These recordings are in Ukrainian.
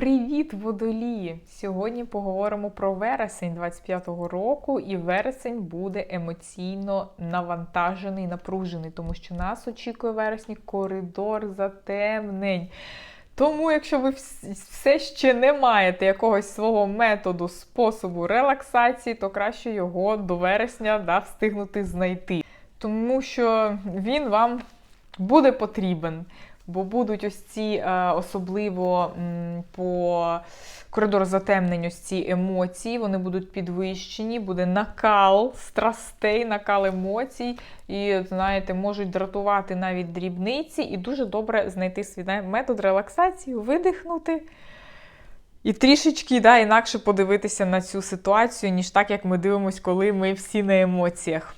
Привіт, водолії! Сьогодні поговоримо про вересень 25-го року, і вересень буде емоційно навантажений, напружений, тому що нас очікує вересні коридор затемнень. Тому, якщо ви все ще не маєте якогось свого методу, способу релаксації, то краще його до вересня да, встигнути знайти. Тому що він вам буде потрібен бо будуть ось ці е, особливо по коридору затемнень, ось ці емоції, вони будуть підвищені, буде накал страстей, накал емоцій. І, знаєте, можуть дратувати навіть дрібниці, і дуже добре знайти свій метод релаксації, видихнути. І трішечки да, інакше подивитися на цю ситуацію, ніж так, як ми дивимося, коли ми всі на емоціях.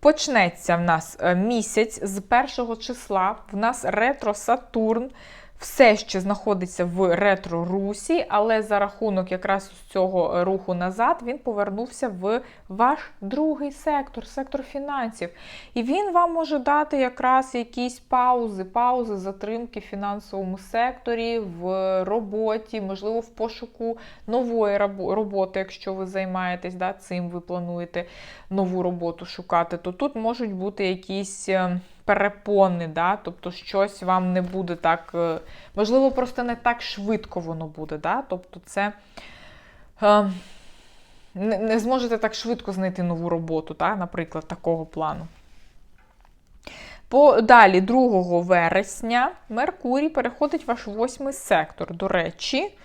Почнеться в нас е, місяць з першого числа. В нас ретро Сатурн все ще знаходиться в ретро-русі, але за рахунок якраз цього руху назад він повернувся в ваш другий сектор, сектор фінансів. І він вам може дати якраз якісь паузи, паузи, затримки в фінансовому секторі, в роботі, можливо, в пошуку нової роботи, якщо ви займаєтесь да, цим, ви плануєте нову роботу шукати, то тут можуть бути якісь. Перепони, да? тобто щось вам не буде так, е, можливо, просто не так швидко воно буде. Да? Тобто це е, не, не зможете так швидко знайти нову роботу, да? наприклад, такого плану. По, Далі, 2 вересня, Меркурій переходить в ваш восьмий сектор. До речі,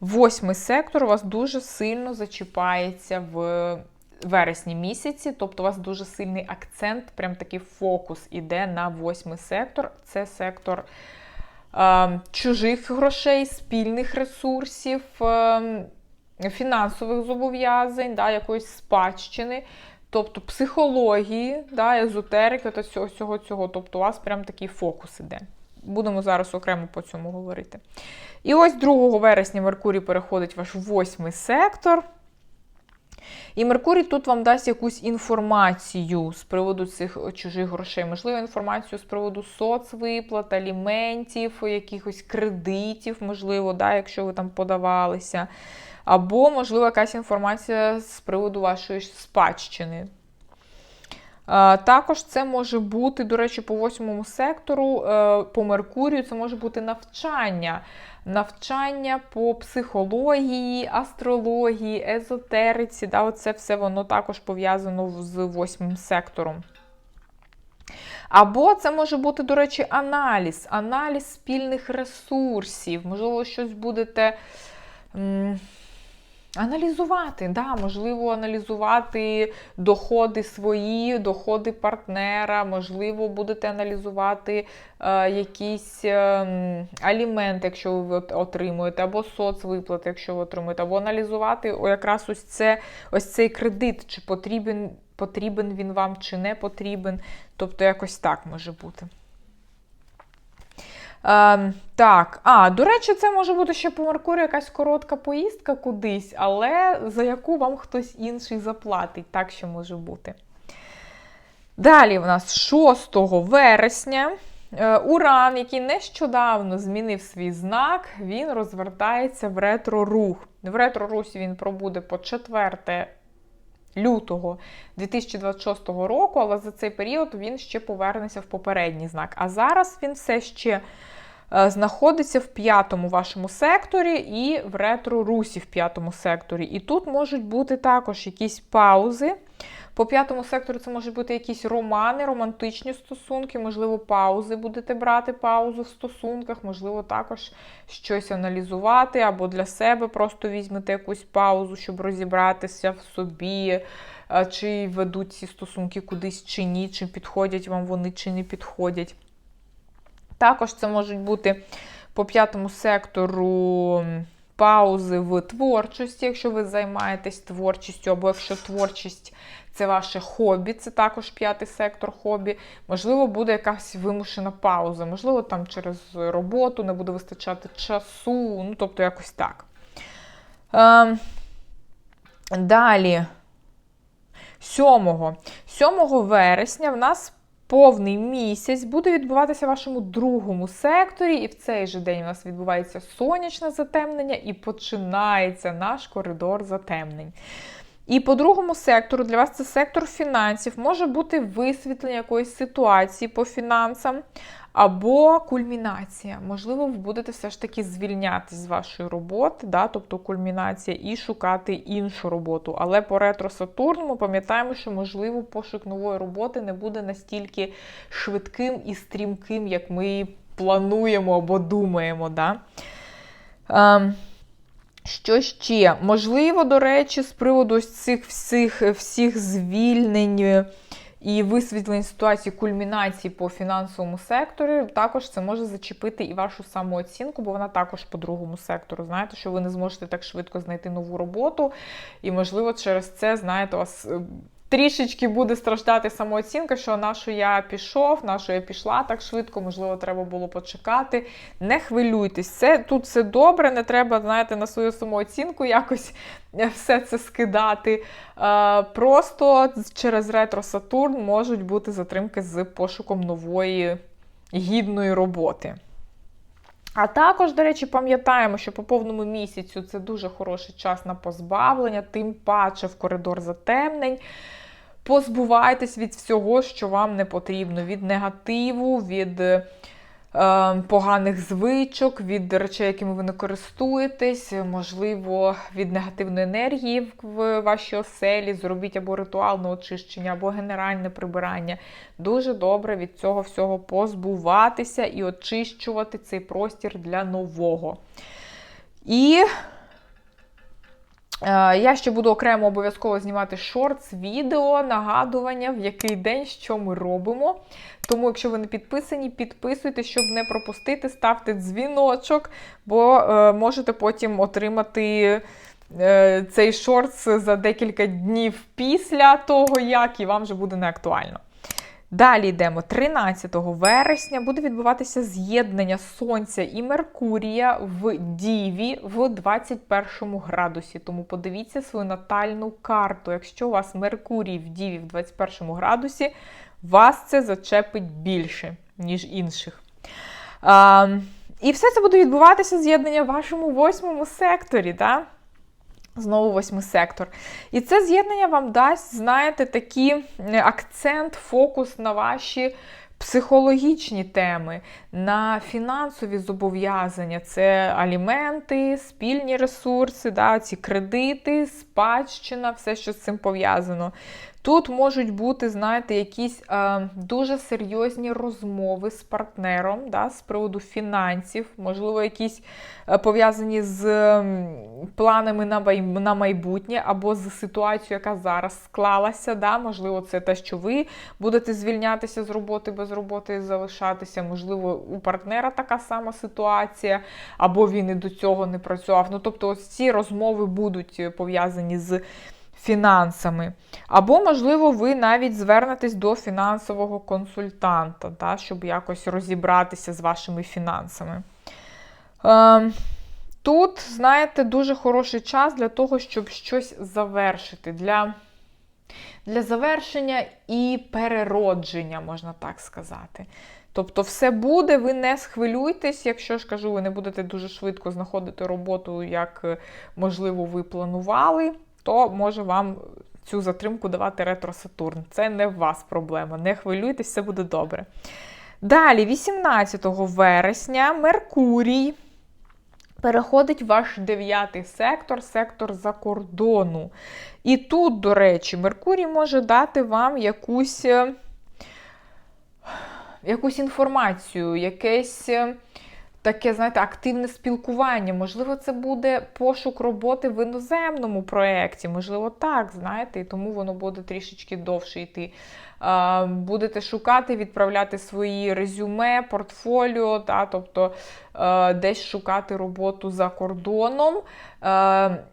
восьмий сектор у вас дуже сильно зачіпається в вересні місяці, тобто у вас дуже сильний акцент, прям такий фокус іде на восьмий сектор. Це сектор е, чужих грошей, спільних ресурсів, е, фінансових зобов'язань, да, якоїсь спадщини. Тобто психології, да, езотерики та всього всього цього. Тобто у вас прям такий фокус іде. Будемо зараз окремо по цьому говорити. І ось 2 вересня Меркурій переходить в ваш восьмий сектор. І Меркурій тут вам дасть якусь інформацію з приводу цих чужих грошей, можливо, інформацію з приводу соцвиплат, аліментів, якихось кредитів, можливо, да, якщо ви там подавалися. Або, можливо, якась інформація з приводу вашої спадщини. Також це може бути, до речі, по восьмому сектору, е, по Меркурію, це може бути навчання. Навчання по психології, астрології, езотериці. Да, Оце все воно також пов'язано з восьмим сектором. Або це може бути, до речі, аналіз, аналіз спільних ресурсів. Можливо, щось будете. Аналізувати, да, можливо, аналізувати доходи свої, доходи партнера, можливо, будете аналізувати е, якісь е, аліменти, якщо ви отримуєте, або соцвиплати, якщо ви отримуєте, або аналізувати якраз ось це, ось цей кредит, чи потрібен, потрібен він вам, чи не потрібен. Тобто, якось так може бути. Е, так, а, до речі, це може бути ще по Меркурію якась коротка поїздка кудись, але за яку вам хтось інший заплатить. Так що може бути. Далі в нас 6 вересня. Е, Уран, який нещодавно змінив свій знак, він розвертається в ретро-рух. В ретро-русі він пробуде по 4 лютого 2026 року, але за цей період він ще повернеться в попередній знак. А зараз він все ще е, знаходиться в п'ятому вашому секторі і в ретро-русі в п'ятому секторі. І тут можуть бути також якісь паузи. По п'ятому сектору це можуть бути якісь романи, романтичні стосунки, можливо, паузи будете брати паузу в стосунках, можливо, також щось аналізувати, або для себе просто візьмете якусь паузу, щоб розібратися в собі, чи ведуть ці стосунки кудись чи ні, чи підходять вам вони, чи не підходять. Також це можуть бути по п'ятому сектору паузи в творчості, якщо ви займаєтесь творчістю, або якщо творчість це ваше хобі, це також п'ятий сектор хобі. Можливо, буде якась вимушена пауза, можливо, там через роботу не буде вистачати часу, ну, тобто, якось так. Е, Далі, 7 7 вересня в нас повний місяць буде відбуватися в вашому другому секторі, і в цей же день у нас відбувається сонячне затемнення і починається наш коридор затемнень. І по другому сектору для вас це сектор фінансів, може бути висвітлення якоїсь ситуації по фінансам або кульмінація. Можливо, ви будете все ж таки звільнятися з вашої роботи, да, тобто кульмінація, і шукати іншу роботу. Але по ретро Сатурну ми пам'ятаємо, що, можливо, пошук нової роботи не буде настільки швидким і стрімким, як ми плануємо або думаємо. Да? Що ще? Можливо, до речі, з приводу цих всіх всіх звільнень і висвітлень ситуації кульмінації по фінансовому секторі, також це може зачепити і вашу самооцінку, бо вона також по другому сектору. Знаєте, що ви не зможете так швидко знайти нову роботу, і, можливо, через це, знаєте, вас е, трішечки буде страждати самооцінка, що на що я пішов, на що я пішла так швидко, можливо, треба було почекати. Не хвилюйтесь, це, тут все добре, не треба, знаєте, на свою самооцінку якось все це скидати. Просто через ретро Сатурн можуть бути затримки з пошуком нової гідної роботи. А також, до речі, пам'ятаємо, що по повному місяцю це дуже хороший час на позбавлення, тим паче в коридор затемнень. Позбувайтесь від всього, що вам не потрібно, від негативу, від е, поганих звичок, від речей, якими ви не користуєтесь, можливо, від негативної енергії в вашій оселі. Зробіть або ритуальне очищення, або генеральне прибирання. Дуже добре від цього всього позбуватися і очищувати цей простір для нового. І я ще буду окремо обов'язково знімати шортс, відео, нагадування, в який день що ми робимо. Тому, якщо ви не підписані, підписуйтесь, щоб не пропустити, ставте дзвіночок, бо е, можете потім отримати е, цей шортс за декілька днів після того, як і вам вже буде неактуально. Далі йдемо 13 вересня буде відбуватися з'єднання Сонця і Меркурія в Діві в 21 градусі. Тому подивіться свою натальну карту. Якщо у вас Меркурій в Діві в 21 градусі, вас це зачепить більше, ніж інших. А, І все це буде відбуватися з'єднання в вашому восьмому секторі. так? Знову восьмий сектор. І це з'єднання вам дасть, знаєте, такий акцент, фокус на ваші психологічні теми, на фінансові зобов'язання. Це аліменти, спільні ресурси, да, ці кредити, спадщина, все, що з цим пов'язано. Тут можуть бути, знаєте, якісь е, дуже серйозні розмови з партнером да, з приводу фінансів, можливо, якісь е, пов'язані з е, планами на на майбутнє або з ситуацією, яка зараз склалася. Да, Можливо, це те, що ви будете звільнятися з роботи без роботи і залишатися. Можливо, у партнера така сама ситуація, або він і до цього не працював. Ну, Тобто, ось ці розмови будуть пов'язані з фінансами. Або, можливо, ви навіть звернетесь до фінансового консультанта, та, щоб якось розібратися з вашими фінансами. Е, Тут, знаєте, дуже хороший час для того, щоб щось завершити. Для для завершення і переродження, можна так сказати. Тобто, все буде, ви не схвилюйтесь, якщо ж кажу, ви не будете дуже швидко знаходити роботу, як, можливо, ви планували то може вам цю затримку давати ретро-Сатурн. Це не в вас проблема. Не хвилюйтесь, все буде добре. Далі, 18 вересня, Меркурій. Переходить ваш дев'ятий сектор, сектор за кордону. І тут, до речі, Меркурій може дати вам якусь е, якусь інформацію, якесь е, таке, знаєте, активне спілкування. Можливо, це буде пошук роботи в іноземному проєкті, можливо, так, знаєте, і тому воно буде трішечки довше йти. Будете шукати, відправляти свої резюме, портфоліо, та, тобто десь шукати роботу за кордоном.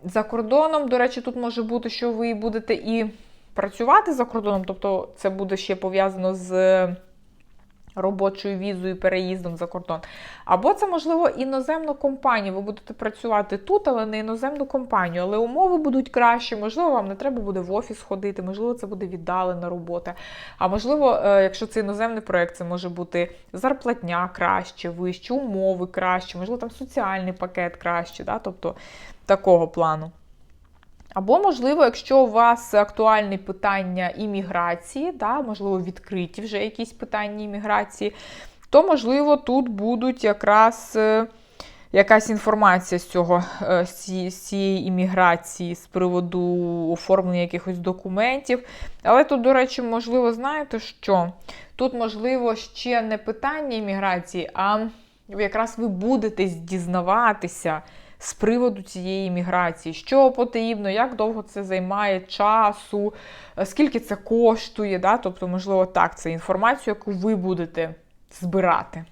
За кордоном, до речі, тут може бути, що ви будете і працювати за кордоном, тобто це буде ще пов'язано з робочою візою, переїздом за кордон. Або це, можливо, іноземну компанію. Ви будете працювати тут, але не іноземну компанію. Але умови будуть кращі, можливо, вам не треба буде в офіс ходити, можливо, це буде віддалена робота. А можливо, е, якщо це іноземний проєкт, це може бути зарплатня краще, вищі, умови краще, можливо, там соціальний пакет краще, да? тобто такого плану. Або, можливо, якщо у вас актуальні питання імміграції, да, можливо, відкриті вже якісь питання імміграції, то, можливо, тут будуть якраз е, якась інформація з цього, е, з цієї імміграції, з приводу оформлення якихось документів. Але тут, до речі, можливо, знаєте що? Тут, можливо, ще не питання імміграції, а якраз ви будете дізнаватися з приводу цієї міграції, що потрібно, як довго це займає часу, е, скільки це коштує. Да? Тобто, можливо, так, це інформацію, яку ви будете збирати.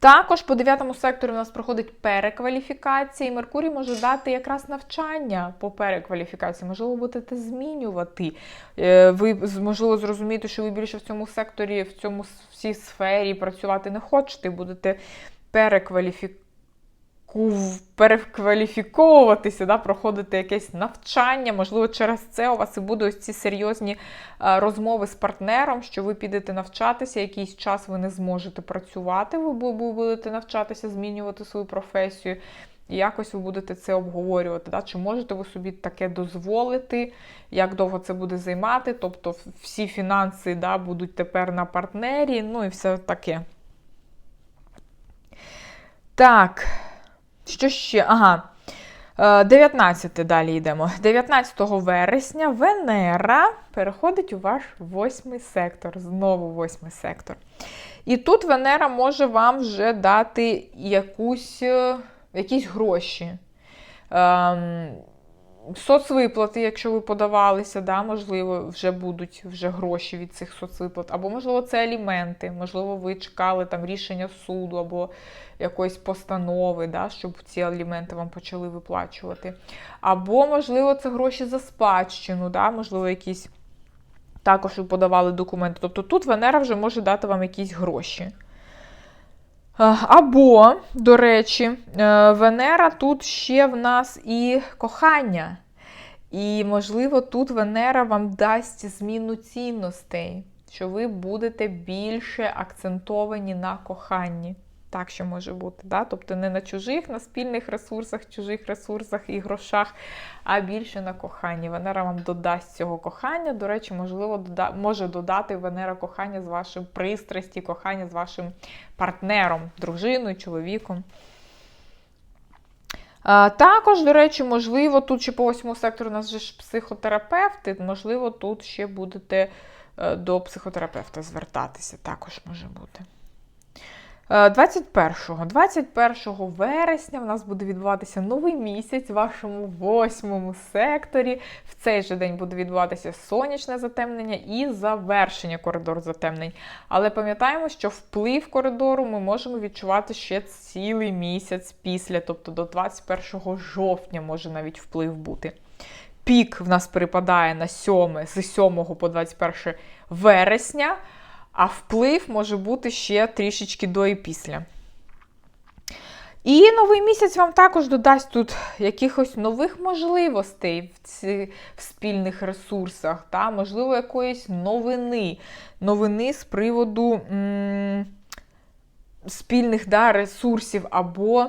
Також по дев'ятому секторі у нас проходить перекваліфікація, і Меркурій може дати якраз навчання по перекваліфікації. Можливо, будете змінювати. Е, ви можливо зрозумієте, що ви більше в цьому секторі, в цьому в цій сфері працювати не хочете, будете перекваліфікувати перекваліфіковуватися, да, проходити якесь навчання. Можливо, через це у вас і будуть ось ці серйозні е, розмови з партнером, що ви підете навчатися, якийсь час ви не зможете працювати, ви будете навчатися, змінювати свою професію. І якось ви будете це обговорювати. Да? Чи можете ви собі таке дозволити, як довго це буде займати? Тобто всі фінанси да, будуть тепер на партнері, ну і все таке. Так. Що ще? Ага. 19 е, далі йдемо. 19 вересня Венера переходить у ваш восьмий сектор. Знову восьмий сектор. І тут Венера може вам вже дати якусь, е, якісь гроші. Соцвиплати, якщо ви подавалися, да, можливо, вже будуть вже гроші від цих соцвиплат. Або, можливо, це аліменти, можливо, ви чекали там рішення суду або якоїсь постанови, да, щоб ці аліменти вам почали виплачувати. Або, можливо, це гроші за спадщину, да, можливо, якісь також ви подавали документи. Тобто тут Венера вже може дати вам якісь гроші. Або, до речі, е, Венера тут ще в нас і кохання. І, можливо, тут Венера вам дасть зміну цінностей, що ви будете більше акцентовані на коханні. Так що може бути. Да? Тобто не на чужих, на спільних ресурсах, чужих ресурсах і грошах, а більше на коханні. Венера вам додасть цього кохання. До речі, можливо, дода... може додати Венера кохання з вашим пристрасті, кохання з вашим партнером, дружиною, чоловіком. А, Також, до речі, можливо, тут ще по восьмому сектору у нас же ж психотерапевти, можливо, тут ще будете е, до психотерапевта звертатися. Також може бути. 21 е, 21 вересня в нас буде відбуватися новий місяць в вашому восьмому секторі. В цей же день буде відбуватися сонячне затемнення і завершення коридору затемнень. Але пам'ятаємо, що вплив коридору ми можемо відчувати ще цілий місяць після, тобто до 21 жовтня може навіть вплив бути. Пік в нас перепадає на 7, з 7 по 21 вересня а вплив може бути ще трішечки до і після. І новий місяць вам також додасть тут якихось нових можливостей в ці, в спільних ресурсах, та, можливо, якоїсь новини. Новини з приводу м спільних да, ресурсів або,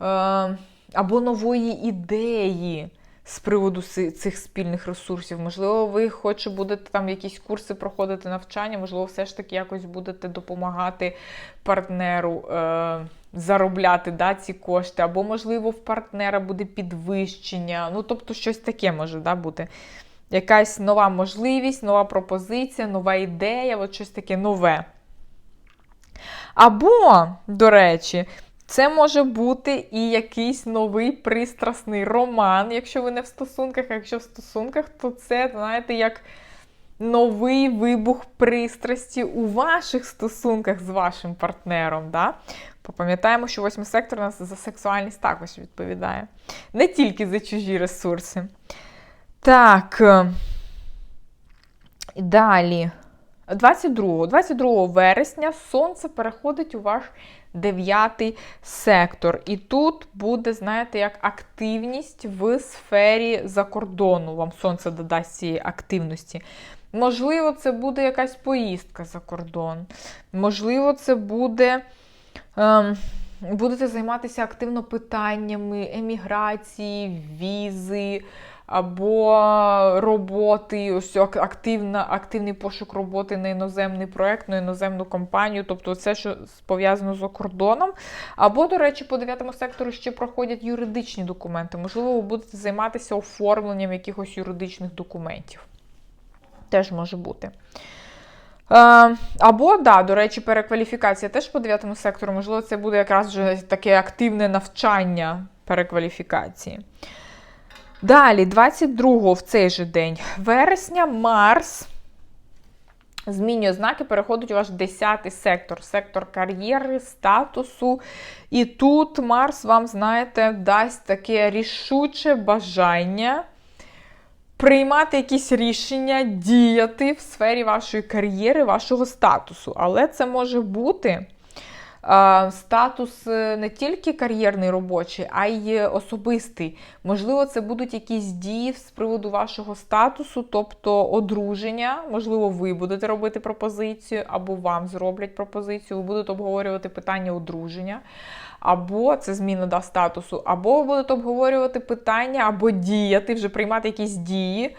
е або нової ідеї з приводу цих спільних ресурсів. Можливо, ви хоче будете там якісь курси проходити навчання, можливо, все ж таки якось будете допомагати партнеру е, заробляти да, ці кошти, або, можливо, в партнера буде підвищення. Ну, тобто, щось таке може да, бути. Якась нова можливість, нова пропозиція, нова ідея, от щось таке нове. Або, до речі, це може бути і якийсь новий пристрасний роман, якщо ви не в стосунках, а якщо в стосунках, то це, знаєте, як новий вибух пристрасті у ваших стосунках з вашим партнером. Да? Попам'ятаємо, що восьмий сектор у нас за сексуальність також відповідає. Не тільки за чужі ресурси. Так. Далі. 22 22 вересня сонце переходить у ваш дев'ятий сектор. І тут буде, знаєте, як активність в сфері закордону. Вам сонце додасть цієї активності. Можливо, це буде якась поїздка за кордон. Можливо, це буде. Ем, будете займатися активно питаннями еміграції, візи або роботи, ось активна, активний пошук роботи на іноземний проект, на іноземну компанію, тобто все, що пов'язано з кордоном. Або, до речі, по дев'ятому сектору ще проходять юридичні документи. Можливо, ви будете займатися оформленням якихось юридичних документів. Теж може бути. Е, або, да, до речі, перекваліфікація теж по дев'ятому сектору, можливо, це буде якраз вже таке активне навчання перекваліфікації. Далі, 22 в цей же день вересня, Марс змінює знаки, переходить у ваш 10 сектор, сектор кар'єри, статусу. І тут Марс вам, знаєте, дасть таке рішуче бажання приймати якісь рішення, діяти в сфері вашої кар'єри, вашого статусу. Але це може бути. Статус е, не тільки кар'єрний робочий, а й особистий. Можливо, це будуть якісь дії з приводу вашого статусу, тобто одруження. Можливо, ви будете робити пропозицію, або вам зроблять пропозицію, ви будете обговорювати питання одруження, або це зміна да, статусу, або ви будете обговорювати питання, або діяти, вже приймати якісь дії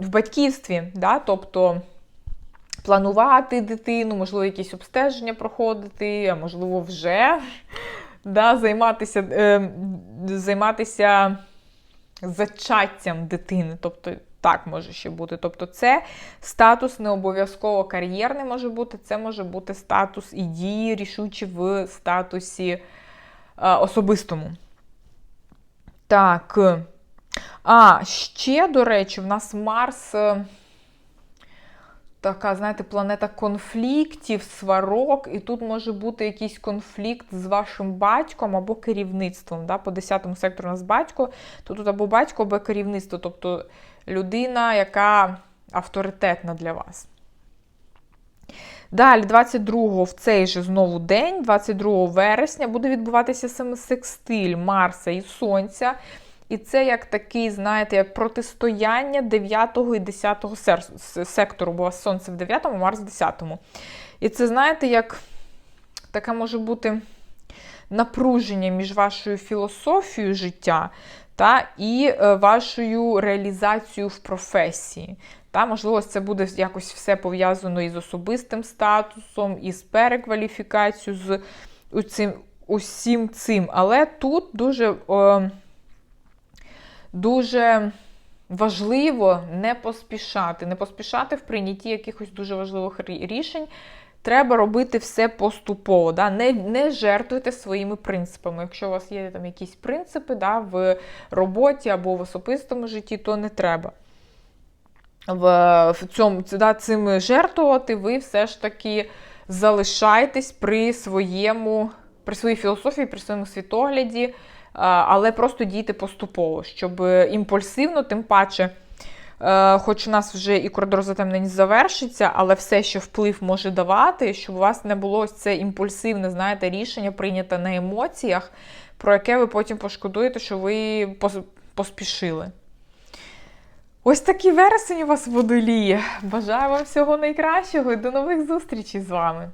в батьківстві. Да? Тобто планувати дитину, можливо, якісь обстеження проходити, а можливо, вже да, займатися е, займатися зачаттям дитини. Тобто, так може ще бути. Тобто, це статус не обов'язково кар'єрний може бути, це може бути статус і дії рішучі в статусі е, особистому. Так. А, ще, до речі, в нас Марс. Така, знаєте, планета конфліктів, сварок, і тут може бути якийсь конфлікт з вашим батьком або керівництвом. Да? По 10 сектору у нас батько, то тут або батько, або керівництво, тобто людина, яка авторитетна для вас. Далі, 22-го в цей же знову день, 22 вересня, буде відбуватися саме секстиль Марса і Сонця. І це як такий, знаєте, як протистояння 9 і 10 сектору, бо у вас сонце в 9, Марс в 10. І це, знаєте, як таке може бути напруження між вашою філософією життя та і е, вашою реалізацією в професії. Та, Можливо, це буде якось все пов'язано із особистим статусом, із перекваліфікацією, з усім, усім цим. Але тут дуже. Е, дуже важливо не поспішати, не поспішати в прийнятті якихось дуже важливих рішень. Треба робити все поступово. Да? Не не жертвуйте своїми принципами. Якщо у вас є там якісь принципи да, в роботі або в особистому житті, то не треба. В, в цьому да, цим жертвувати, ви все ж таки залишайтесь при своєму, при своїй філософії, при своєму світогляді але просто дійте поступово, щоб імпульсивно, тим паче. Е, хоч у нас вже і коридор затемнень завершиться, але все, що вплив може давати, щоб у вас не було ось це імпульсивне, знаєте, рішення прийняте на емоціях, про яке ви потім пошкодуєте, що ви поспішили. Ось такий вересень у вас водоліє. Бажаю вам всього найкращого і до нових зустрічей з вами!